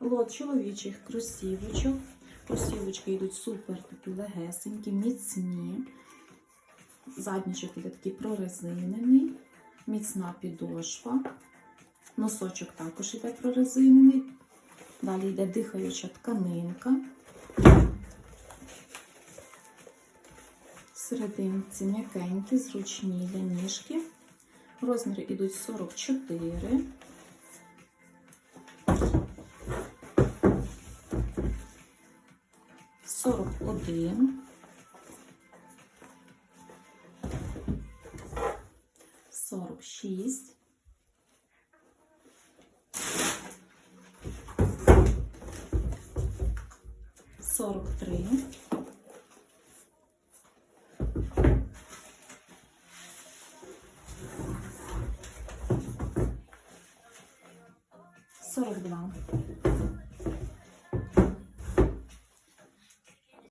Лот чоловічих кросівочок. Кросівочки йдуть супер такі легесенькі, міцні. Заднічок іде такий прорезинений, міцна підошва. Носочок також іде прорезинений. Далі йде дихаюча тканинка. Серединці м'якенькі, зручні для ніжки. Розміри йдуть 44. 41, 46, 43, 42.